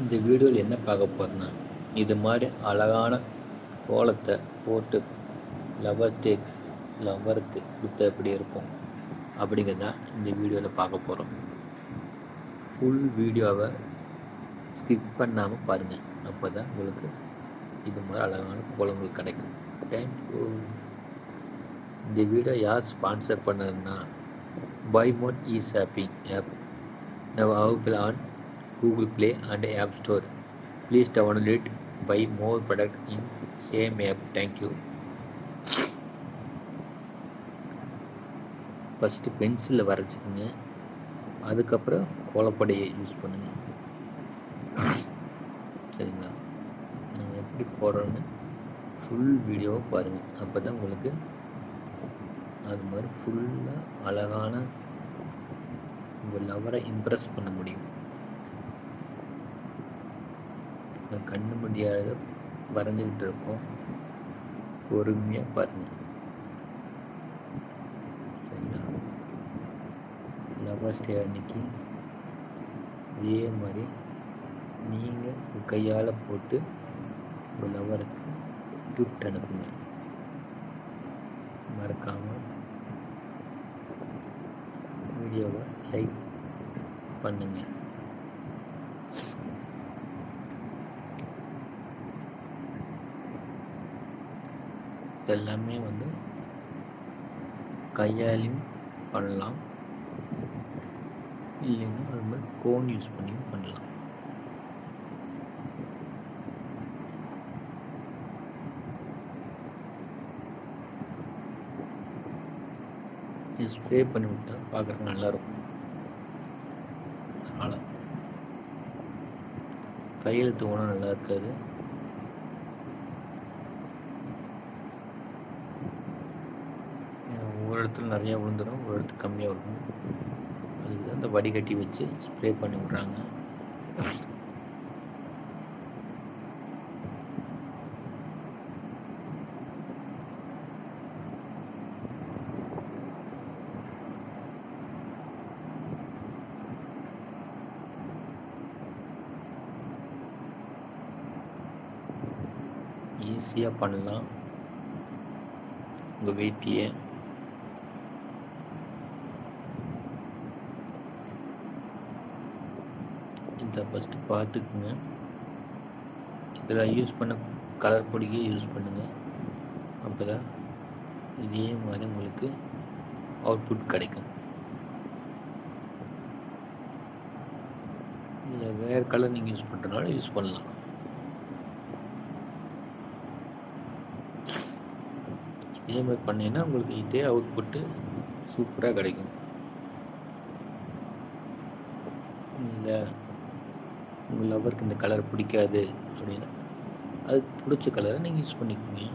இந்த வீடியோவில் என்ன பார்க்க போகிறேன்னா இது மாதிரி அழகான கோலத்தை போட்டு லவர்ஸ் டே லவருக்கு கொடுத்த எப்படி இருக்கும்? அப்படிங்கிறது தான் இந்த வீடியோவில் பார்க்க போகிறோம் ஃபுல் வீடியோவை ஸ்கிப் பண்ணாமல் பாருங்கள் அப்போ தான் உங்களுக்கு இது மாதிரி அழகான கோலங்கள் கிடைக்கும். தேங்க்யூ இந்த வீடியோ யார் sponsor பண்ணதுன்னா by mode e shopping app now available on Google Play and App Store. Please download it, buy more product in same app. Thank you. First பென்சிலில் வரைச்சிக்கங்க அதுக்கப்புறம் கோலப்படையை யூஸ் பண்ணுங்கள் சரிங்களா நாங்கள் எப்படி போடுறோன்னு ஃபுல் வீடியோவை பாருங்கள் அப்போ தான் உங்களுக்கு அது மாதிரி ஃபுல்லாக அழகான உங்கள் லவரை இம்ப்ரெஸ் பண்ண முடியும் கண்ணு முடியாத வரைஞ்சிக்கிட்டு இருக்கோம். பொறுமையாக பாருங்கள் சரிங்களா? லவர்ஸ் டே அன்னைக்கு இதே மாதிரி நீங்கள் உங்கள் கையால் போட்டு உங்கள் லவருக்கு கிஃப்ட் அனுப்புங்க. மறக்காமல் வீடியோவை லைக் பண்ணுங்கள் எல்லாமே வந்து கையாலையும் பண்ணலாம். இல்லைன்னா அது மாதிரி கோன் யூஸ் பண்ணியும் பண்ணலாம். ஸ்ப்ரே பண்ணி விட்டா பார்க்குறக்கு நல்லாயிருக்கும். அதனால் கையெழுத்து தூங்கினா நல்லா இருக்காது ஒரு இடத்துல நிறையா விழுந்துடும் ஒரு இடத்துக்கு கம்மியாக இருக்கும். அதுக்கு தான் இந்த வடிகட்டி வச்சு ஸ்ப்ரே பண்ணி விட்றாங்க. ஈஸியாக பண்ணலாம். உங்கள் வீட்லேயே. இதை ஃபஸ்ட்டு பார்த்துக்குங்க. இதில் யூஸ் பண்ண கலர் பொடியே யூஸ் பண்ணுங்கள் அப்போ தான் இதே மாதிரி உங்களுக்கு அவுட்புட் கிடைக்கும். இல்லை வேறு கலர் நீங்கள் யூஸ் பண்ணுறதுனால யூஸ் பண்ணலாம். இதே மாதிரி பண்ணிங்கன்னா உங்களுக்கு இதே அவுட்புட்டு சூப்பராக கிடைக்கும். இந்த உங்கள் லவருக்கு இந்த கலர் பிடிக்காது அப்படின்னா. அதுக்கு பிடிச்ச கலரை நீங்கள் யூஸ் பண்ணிக்கோங்க.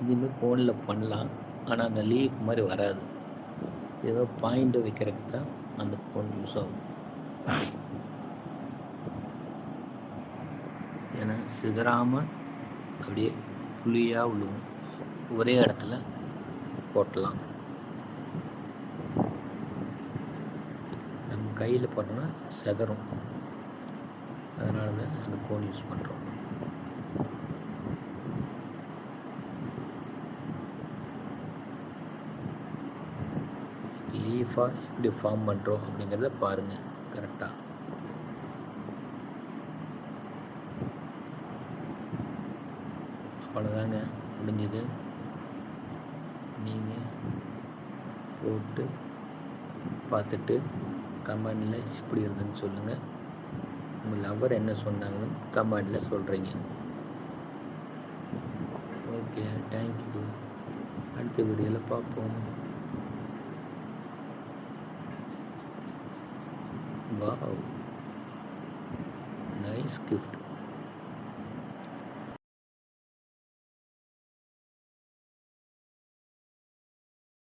இதுவுமே கோனில் பண்ணலாம். ஆனால் அந்த லீஃப் மாதிரி வராது. ஏதோ பாயிண்ட்டை வைக்கிறதுக்கு தான் அந்த கோன் யூஸ் ஆகும். ஏன்னா சிதறாமல் அப்படியே புளியாக விழுவும் ஒரே இடத்துல போட்டலாம். நம்ம கையில் போட்டோம்னா செதறும். அதனால தான் அந்த கோன் யூஸ் பண்ணுறோம் லீஃபாக எப்படி ஃபார்ம் பண்ணுறோம் அப்படிங்கிறத பாருங்கள் கரெக்டாக அவ்வளோதாங்க முடிஞ்சது. நீங்கள் போட்டு பார்த்துட்டு கமெண்டில் எப்படி இருந்ததுன்னு சொல்லுங்கள் உங்கள் லவர் என்ன சொன்னாங்கன்னு கமெண்டில் சொல்கிறீங்க ஓகே தேங்க்யூ அடுத்த வீடியோவில் பார்ப்போம். Wow, nice gift